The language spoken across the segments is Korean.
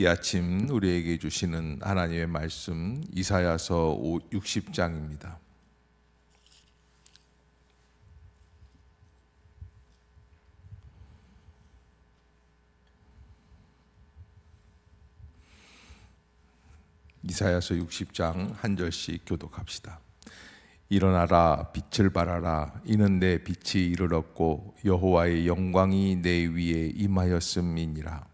이 아침 우리에게 주시는 하나님의 말씀 이사야서 60장입니다. 이사야서 60장 한 절씩 교독합시다. 일어나라 빛을 발하라 이는 내 빛이 이르렀고 여호와의 영광이 내 위에 임하였음이니라.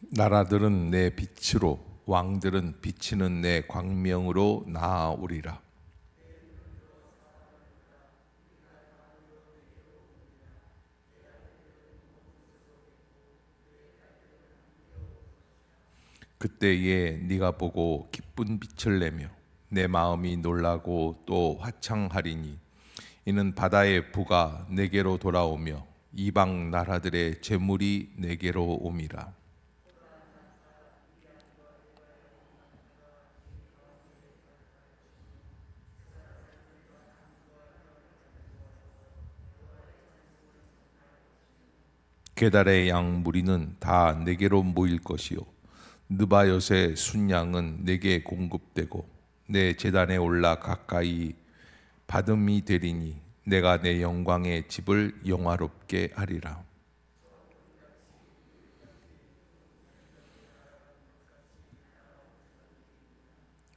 나라들은 내 빛으로 왕들은 비치는 내 광명으로 나아오리라. 그때에 네가 보고 기쁜 빛을 내며 내 마음이 놀라고 또 화창하리니 이는 바다의 부가 내게로 돌아오며 이방 나라들의 재물이 내게로 옴이라. 게달의 양 무리는 다 내게로 모일 것이요 느바요의 순양은 내게 공급되고 내 제단에 올라 가까이 받음이 되리니 내가 내 영광의 집을 영화롭게 하리라.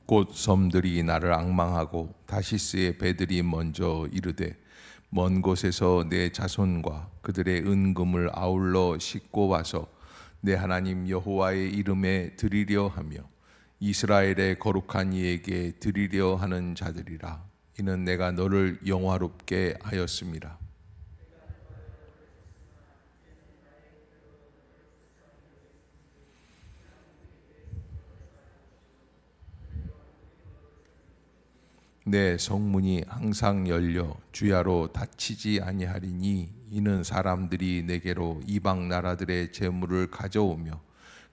곧 섬들이 나를 악망하고 다시스의 배들이 먼저 이르되 먼 곳에서 내 자손과 그들의 은금을 아울러 싣고 와서 내 하나님 여호와의 이름에 드리려 하며 이스라엘의 거룩한 이에게 드리려 하는 자들이라 이는 내가 너를 영화롭게 하였습니다. 내 성문이 항상 열려 주야로 닫히지 아니하리니 이는 사람들이 내게로 이방 나라들의 재물을 가져오며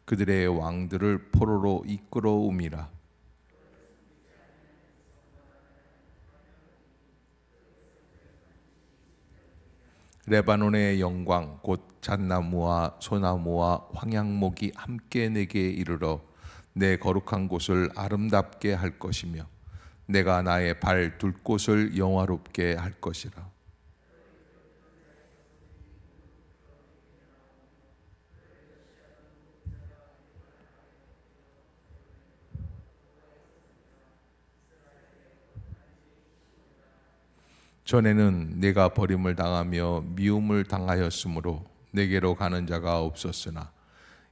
그들의 왕들을 포로로 이끌어옴이라. 레바논의 영광 곧 잣나무와 소나무와 황양목이 함께 내게 이르러 내 거룩한 곳을 아름답게 할 것이며 내가 나의 발 둘 곳을 영화롭게 할 것이라. 전에는 내가 버림을 당하며 미움을 당하였으므로 내게로 가는 자가 없었으나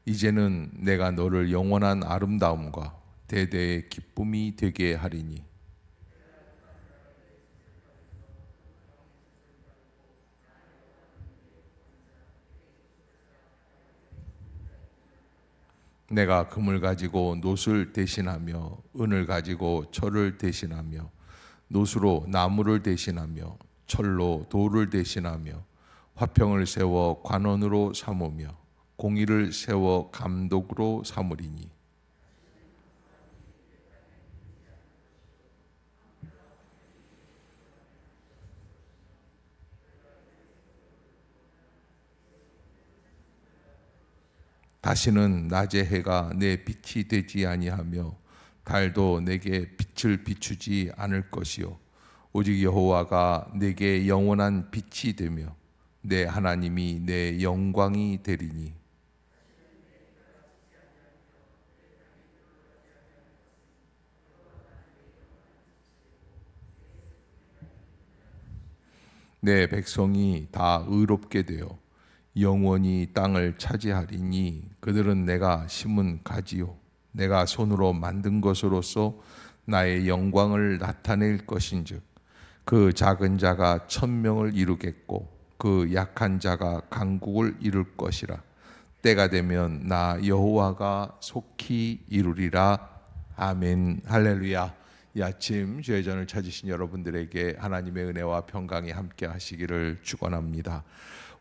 이제는 내가 너를 영원한 아름다움과 대대의 기쁨이 되게 하리니 내가 금을 가지고 노을 대신하며 은을 가지고 철을 대신하며 노수로 나무를 대신하며 철로 돌을 대신하며 화평을 세워 관원으로 삼으며 공의를 세워 감독으로 삼으리니 다시는 낮의 해가 내 빛이 되지 아니하며 달도 내게 빛을 비추지 않을 것이요. 오직 여호와가 내게 영원한 빛이 되며 내 하나님이 내 영광이 되리니. 내 백성이 다 의롭게 되어 영원히 땅을 차지하리니 그들은 내가 심은 가지요. 내가 손으로 만든 것으로서 나의 영광을 나타낼 것인즉 그 작은 자가 천명을 이루겠고 그 약한 자가 강국을 이룰 것이라. 때가 되면 나 여호와가 속히 이루리라. 아멘. 할렐루야. 이 아침 주의 전을 찾으신 여러분들에게 하나님의 은혜와 평강이 함께 하시기를 축원합니다.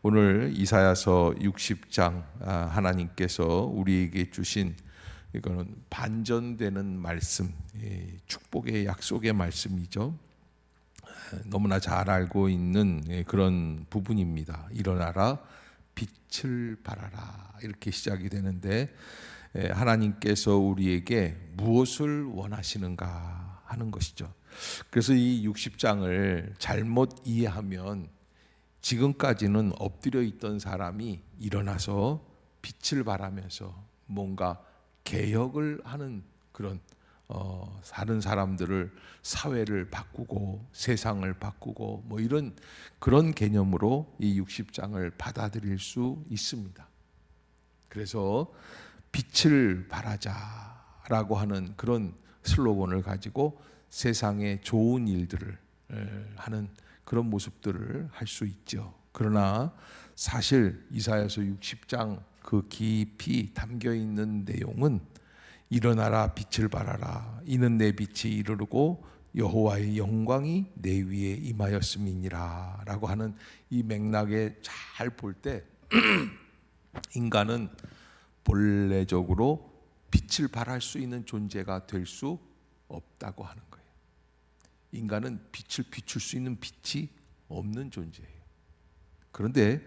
오늘 이사야서 60장 아, 하나님께서 우리에게 주신 이거는 반전되는 말씀, 예, 축복의 약속의 말씀이죠. 너무나 잘 알고 있는 예, 그런 부분입니다. 일어나라, 빛을 발하라 이렇게 시작이 되는데 예, 하나님께서 우리에게 무엇을 원하시는가 하는 것이죠. 그래서 이 60장을 잘못 이해하면 지금까지는 엎드려 있던 사람이 일어나서 빛을 발하면서 뭔가 개혁을 하는 그런 어, 다른 사람들을 사회를 바꾸고 세상을 바꾸고 뭐 이런 그런 개념으로 이 60장을 받아들일 수 있습니다. 그래서 빛을 발하자라고 하는 그런 슬로건을 가지고 세상에 좋은 일들을 하는 그런 모습들을 할 수 있죠. 그러나 사실 이사야서 60장 그 깊이 담겨 있는 내용은 일어나라 빛을 발하라 이는 내 빛이 이르르고 여호와의 영광이 내 위에 임하였음이니라라고 하는 이 맥락에 잘 볼 때 인간은 본래적으로 빛을 발할 수 있는 존재가 될 수 없다고 하는. 인간은 빛을 비출 수 있는 빛이 없는 존재예요. 그런데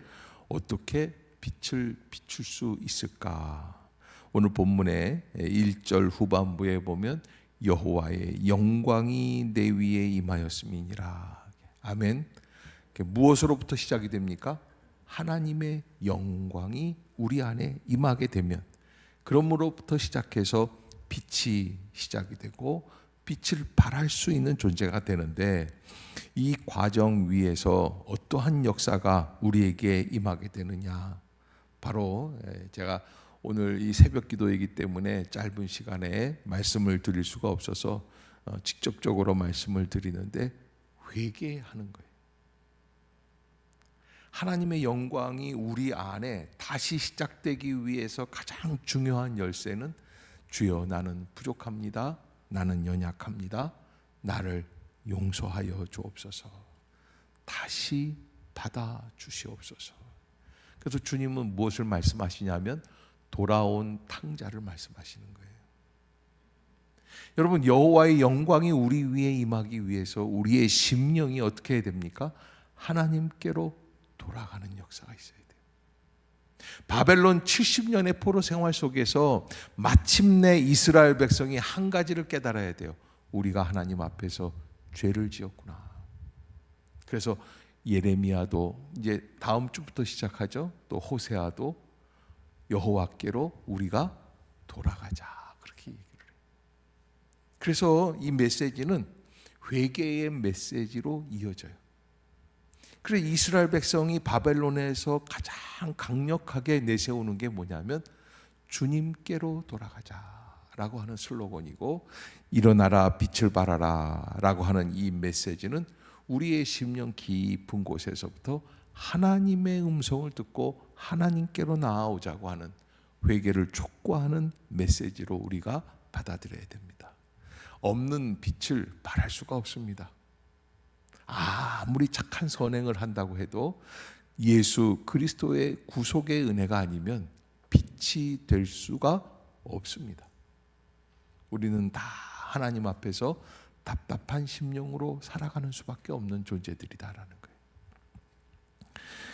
어떻게 빛을 비출 수 있을까? 오늘 본문의 1절 후반부에 보면 여호와의 영광이 내 위에 임하였음이니라. 아멘. 무엇으로부터 시작이 됩니까? 하나님의 영광이 우리 안에 임하게 되면 그러므로부터 시작해서 빛이 시작이 되고 빛을 발할 수 있는 존재가 되는데 이 과정 위에서 어떠한 역사가 우리에게 임하게 되느냐 바로 예, 제가 오늘 이 새벽 기도이기 때문에 짧은 시간에 말씀을 드릴 수가 없어서 어, 직접적으로 말씀을 드리는데 회개하는 거예요. 하나님의 영광이 우리 안에 다시 시작되기 위해서 가장 중요한 열쇠는 주여 나는 부족합니다. 나는 연약합니다. 나를 용서하여 주옵소서. 다시 받아 주시옵소서. 그래서 주님은 무엇을 말씀하시냐면 돌아온 탕자를 말씀하시는 거예요. 여러분 여호와의 영광이 우리 위에 임하기 위해서 우리의 심령이 어떻게 해야 됩니까? 하나님께로 돌아가는 역사가 있어야 돼요. 바벨론 70년의 포로 생활 속에서 마침내 이스라엘 백성이 한 가지를 깨달아야 돼요. 우리가 하나님 앞에서 죄를 지었구나. 그래서 예레미야도 이제 다음 주부터 시작하죠. 또 호세아도 여호와께로 우리가 돌아가자. 그렇게 얘기를 해요. 그래서 이 메시지는 회개의 메시지로 이어져요. 그래 이스라엘 백성이 바벨론에서 가장 강력하게 내세우는 게 뭐냐면 주님께로 돌아가자라고 하는 슬로건이고 일어나라 빛을 발하라라고 하는 이 메시지는 우리의 심령 깊은 곳에서부터 하나님의 음성을 듣고 하나님께로 나아오자고 하는 회개를 촉구하는 메시지로 우리가 받아들여야 됩니다. 없는 빛을 발할 수가 없습니다. 아무리 착한 선행을 한다고 해도 예수 그리스도의 구속의 은혜가 아니면 빛이 될 수가 없습니다. 우리는 다 하나님 앞에서 답답한 심령으로 살아가는 수밖에 없는 존재들이다라는 거예요.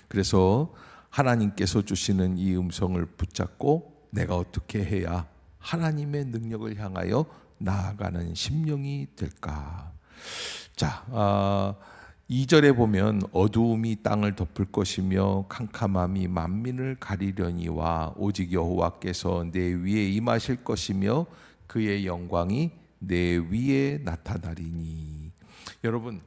그래서 하나님께서 주시는 이 음성을 붙잡고 내가 어떻게 해야 하나님의 능력을 향하여 나아가는 심령이 될까? 자, 어, 2절에 보면 어두움이 땅을 덮을 것이며 캄캄함이 만민을 가리려니와 오직 여호와께서 내 위에 임하실 것이며 그의 영광이 내 위에 나타나리니. 여러분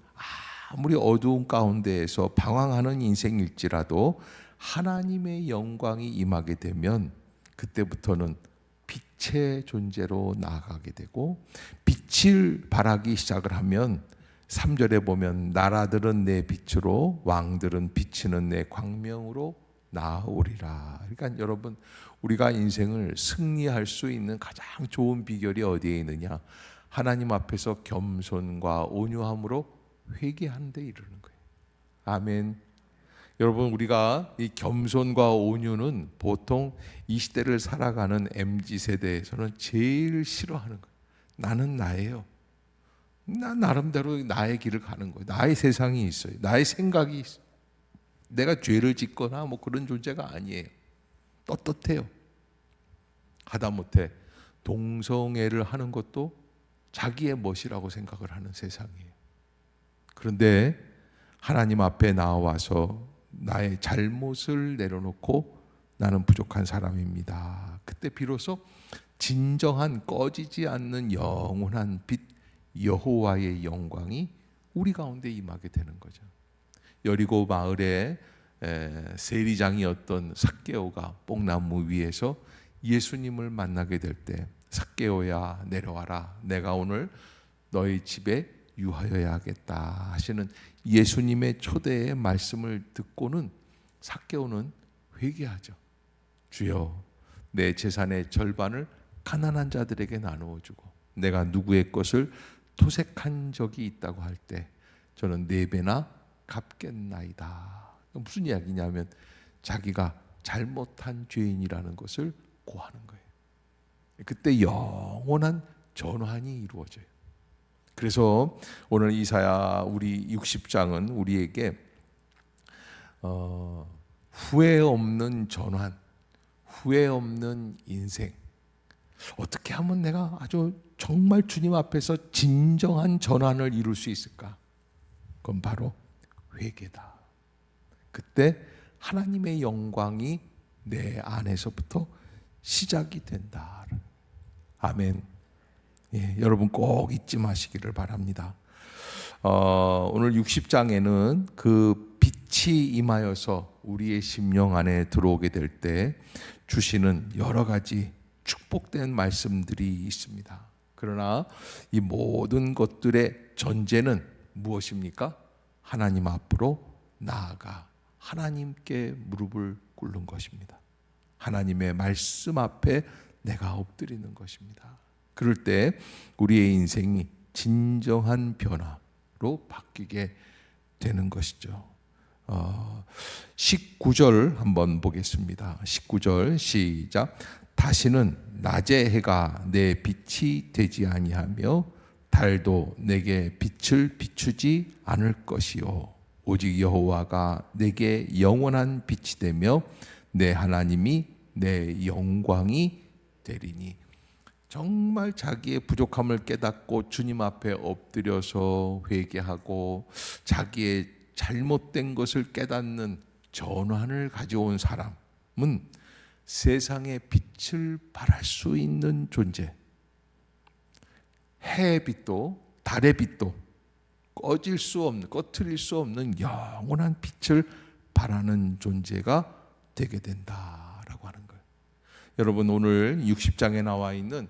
아무리 어두운 가운데에서 방황하는 인생일지라도 하나님의 영광이 임하게 되면 그때부터는 빛의 존재로 나아가게 되고 빛을 발하기 시작을 하면 3절에 보면 나라들은 내 빛으로 왕들은 비치는 내 광명으로 나오리라. 그러니까 여러분 우리가 인생을 승리할 수 있는 가장 좋은 비결이 어디에 있느냐? 하나님 앞에서 겸손과 온유함으로 회개하는 데 이르는 거예요. 아멘. 여러분 우리가 이 겸손과 온유는 보통 이 시대를 살아가는 MZ 세대에서는 제일 싫어하는 거예요. 나는 나예요. 나 나름대로 나의 길을 가는 거예요. 나의 세상이 있어요. 나의 생각이 있어요. 내가 죄를 짓거나 뭐 그런 존재가 아니에요. 떳떳해요. 하다못해 동성애를 하는 것도 자기의 멋이라고 생각을 하는 세상이에요. 그런데 하나님 앞에 나와서 나의 잘못을 내려놓고 나는 부족한 사람입니다. 그때 비로소 진정한 꺼지지 않는 영원한 빛 여호와의 영광이 우리 가운데 임하게 되는 거죠. 여리고 마을에 에, 세리장이었던 삭개오가 뽕나무 위에서 예수님을 만나게 될 때 삭개오야 내려와라 내가 오늘 너희 집에 유하여야 하겠다 하시는 예수님의 초대의 말씀을 듣고는 삭개오는 회개하죠. 주여 내 재산의 절반을 가난한 자들에게 나누어 주고 내가 누구의 것을 토색한 적이 있다고 할 때 저는 네 배나 갚겠나이다. 무슨 이야기냐면 자기가 잘못한 죄인이라는 것을 고하는 거예요. 그때 영원한 전환이 이루어져요. 그래서 오늘 이사야 우리 60장은 우리에게 어, 후회 없는 전환, 후회 없는 인생. 어떻게 하면 내가 아주 정말 주님 앞에서 진정한 전환을 이룰 수 있을까? 그건 바로 회개다. 그때 하나님의 영광이 내 안에서부터 시작이 된다. 아멘. 예, 여러분 꼭 잊지 마시기를 바랍니다. 어, 오늘 60장에는 그 빛이 임하여서 우리의 심령 안에 들어오게 될 때 주시는 여러 가지 축복된 말씀들이 있습니다. 그러나 이 모든 것들의 전제는 무엇입니까? 하나님 앞으로 나아가 하나님께 무릎을 꿇는 것입니다. 하나님의 말씀 앞에 내가 엎드리는 것입니다. 그럴 때 우리의 인생이 진정한 변화로 바뀌게 되는 것이죠. 어, 19절 한번 보겠습니다. 19절 시작. 다시는 낮의 해가 내 빛이 되지 아니하며 달도 내게 빛을 비추지 않을 것이요 오직 여호와가 내게 영원한 빛이 되며 내 하나님이 내 영광이 되리니 정말 자기의 부족함을 깨닫고 주님 앞에 엎드려서 회개하고 자기의 잘못된 것을 깨닫는 전환을 가져온 사람은 세상의 빛을 발할 수 있는 존재. 해의 빛도 달의 빛도 꺼질 수 없는 꺼트릴 수 없는 영원한 빛을 발하는 존재가 되게 된다라고 하는 거예요. 여러분 오늘 60장에 나와 있는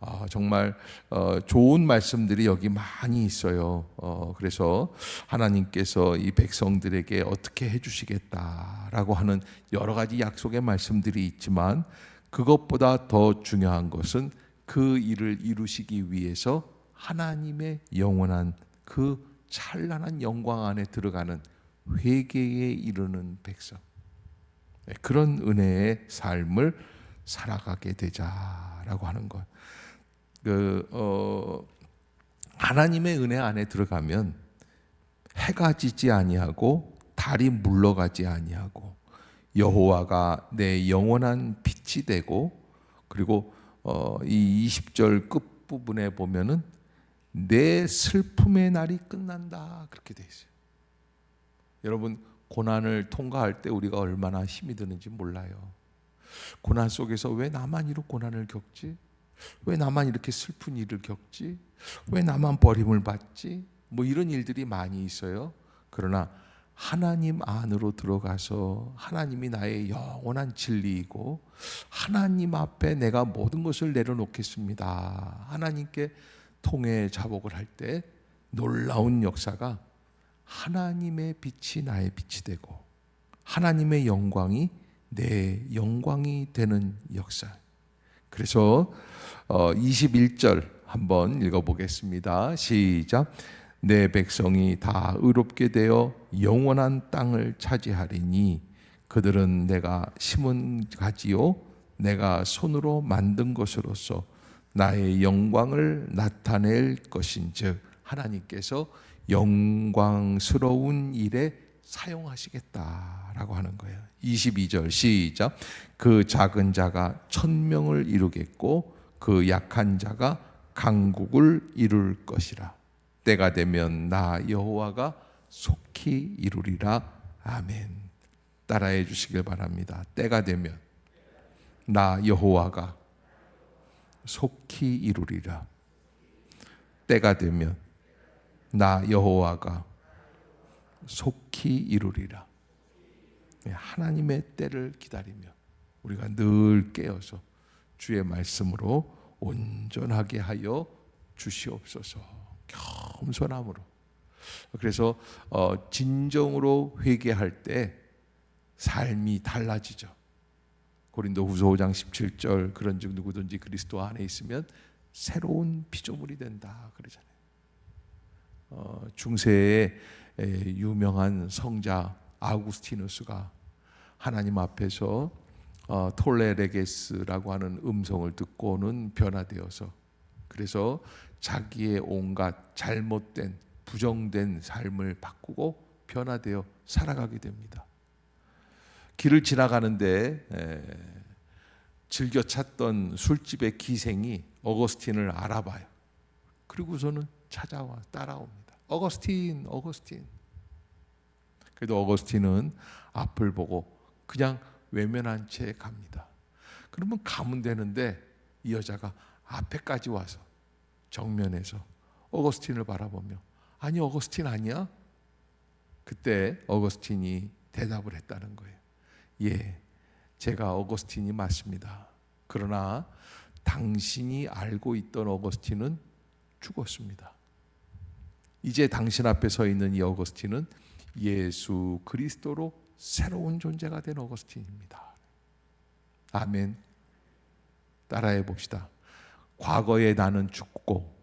어, 정말 어, 좋은 말씀들이 여기 많이 있어요. 어, 그래서 하나님께서 이 백성들에게 어떻게 해주시겠다라고 하는 여러 가지 약속의 말씀들이 있지만 그것보다 더 중요한 것은 그 일을 이루시기 위해서 하나님의 영원한 그 찬란한 영광 안에 들어가는 회개에 이르는 백성 네, 그런 은혜의 삶을 살아가게 되자라고 하는 것. 그 어, 하나님의 은혜 안에 들어가면 해가 지지 아니하고 달이 물러가지 아니하고 여호와가 내 영원한 빛이 되고 그리고 어, 이 20절 끝 부분에 보면은 내 슬픔의 날이 끝난다 그렇게 돼 있어요. 여러분 고난을 통과할 때 우리가 얼마나 힘이 드는지 몰라요. 고난 속에서 왜 나만 이렇게 고난을 겪지? 왜 나만 이렇게 슬픈 일을 겪지? 왜 나만 버림을 받지? 뭐 이런 일들이 많이 있어요. 그러나 하나님 안으로 들어가서 하나님이 나의 영원한 진리이고 하나님 앞에 내가 모든 것을 내려놓겠습니다. 하나님께 통해 자복을 할 때 놀라운 역사가 하나님의 빛이 나의 빛이 되고 하나님의 영광이 내 영광이 되는 역사. 그래서 21절 어, 한번 읽어보겠습니다. 시작. 내 백성이 다 의롭게 되어 영원한 땅을 차지하리니 그들은 내가 심은 가지요 내가 손으로 만든 것으로서 나의 영광을 나타낼 것인즉 하나님께서 영광스러운 일에 사용하시겠다라고 하는 거예요. 22절 시작. 그 작은 자가 천명을 이루겠고 그 약한 자가 강국을 이룰 것이라. 때가 되면 나 여호와가 속히 이루리라. 아멘. 따라해 주시길 바랍니다. 때가 되면 나 여호와가 속히 이루리라. 때가 되면 나 여호와가 속히 이루리라. 예, 하나님의 때를 기다리며 우리가 늘 깨어서 주의 말씀으로 온전하게 하여 주시옵소서. 겸손함으로. 그래서 어, 진정으로 회개할 때 삶이 달라지죠. 고린도 후서 5장 17절 그런즉 누구든지 그리스도 안에 있으면 새로운 피조물이 된다 그러잖아요. 어, 중세의 유명한 성자 아우구스티누스가 하나님 앞에서 어, 톨레레게스라고 하는 음성을 듣고는 변화되어서 그래서 자기의 온갖 잘못된 부정된 삶을 바꾸고 변화되어 살아가게 됩니다. 길을 지나가는데 에, 즐겨 찾던 술집의 기생이 어거스틴을 알아봐요. 그리고서는 찾아와 따라옵니다. 어거스틴, 어거스틴. 그래도 어거스틴은 앞을 보고 그냥 외면한 채 갑니다. 그러면 가면 되는데 이 여자가 앞에까지 와서 정면에서 어거스틴을 바라보며 아니 어거스틴 아니야? 그때 어거스틴이 대답을 했다는 거예요. 예, 제가 어거스틴이 맞습니다. 그러나 당신이 알고 있던 어거스틴은 죽었습니다. 이제 당신 앞에 서 있는 이 어거스틴은 예수 그리스도로 새로운 존재가 된 어거스틴입니다. 아멘. 따라해 봅시다. 과거에 나는 죽고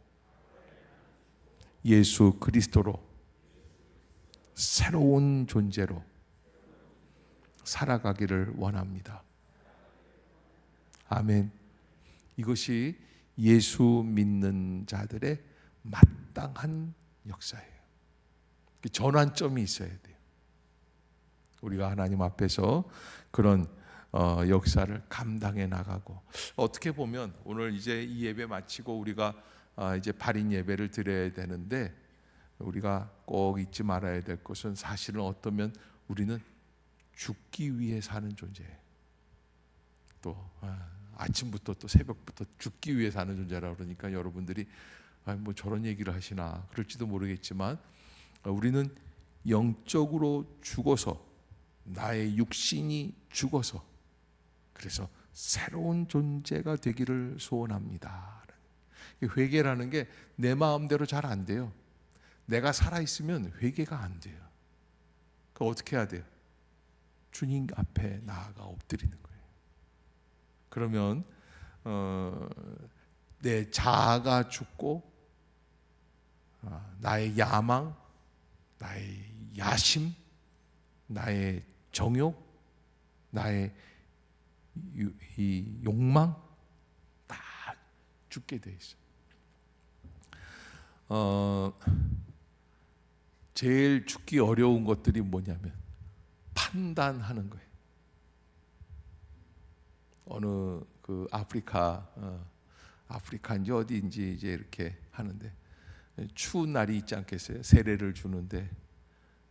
예수 그리스도로 새로운 존재로 살아가기를 원합니다. 아멘. 이것이 예수 믿는 자들의 마땅한 역사예요. 전환점이 있어야 돼요. 우리가 하나님 앞에서 그런 어, 역사를 감당해 나가고 어떻게 보면 오늘 이제 이 예배 마치고 우리가 아, 이제 발인 예배를 드려야 되는데 우리가 꼭 잊지 말아야 될 것은 사실은 어떠면 우리는 죽기 위해 사는 존재예요. 또 아, 아침부터 또 새벽부터 죽기 위해 사는 존재라 그러니까 여러분들이 아, 뭐 저런 얘기를 하시나 그럴지도 모르겠지만 우리는 영적으로 죽어서 나의 육신이 죽어서 그래서 새로운 존재가 되기를 소원합니다. 회개라는 게 내 마음대로 잘 안 돼요. 내가 살아 있으면 회개가 안 돼요. 그 어떻게 해야 돼요? 주님 앞에 나아가 엎드리는 거예요. 그러면 어, 내 자아가 죽고 어, 나의 야망, 나의 야심, 나의 정욕, 나의 이 욕망 다 죽게 돼 있어. 어, 제일 죽기 어려운 것들이 뭐냐면 판단하는 거예요. 어느 그 아프리카 어, 아프리카인지 어디인지 이제 이렇게 하는데 추운 날이 있지 않겠어요? 세례를 주는데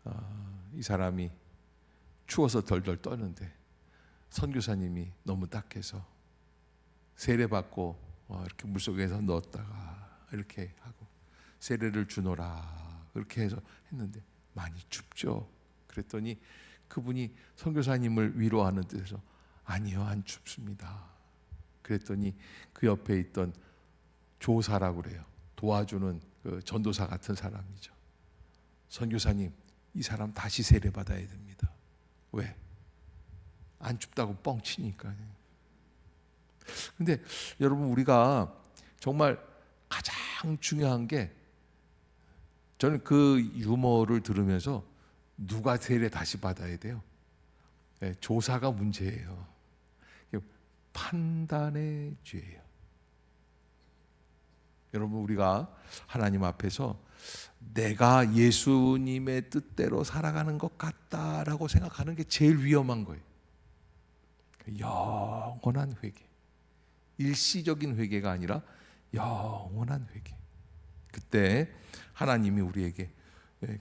어, 이 사람이 추워서 덜덜 떠는데 선교사님이 너무 딱해서 세례 받고 어, 이렇게 물 속에서 넣었다가 이렇게 하고 세례를 주노라 그렇게 해서 했는데 많이 춥죠. 그랬더니 그분이 선교사님을 위로하는 뜻에서 아니요 안 춥습니다. 그랬더니 그 옆에 있던 조사라고 그래요. 도와주는 그 전도사 같은 사람이죠. 선교사님 이 사람 다시 세례 받아야 됩니다. 왜? 안 춥다고 뻥치니까요. 근데 여러분 우리가 정말 가장 중요한 게 저는 그 유머를 들으면서 누가 세례 다시 받아야 돼요? 예, 조사가 문제예요. 판단의 죄예요. 여러분 우리가 하나님 앞에서 내가 예수님의 뜻대로 살아가는 것 같다라고 생각하는 게 제일 위험한 거예요. 영원한 회개. 일시적인 회개가 아니라 영원한 회개. 그때 하나님이 우리에게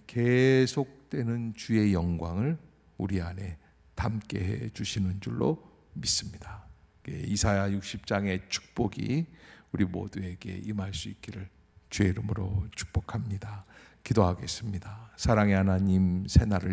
계속되는 주의 영광을 우리 안에 담게 해 주시는 줄로 믿습니다. 이사야 60장의 축복이 우리 모두에게 임할 수 있기를 주의 이름으로 축복합니다. 기도하겠습니다. 사랑의 하나님 새날을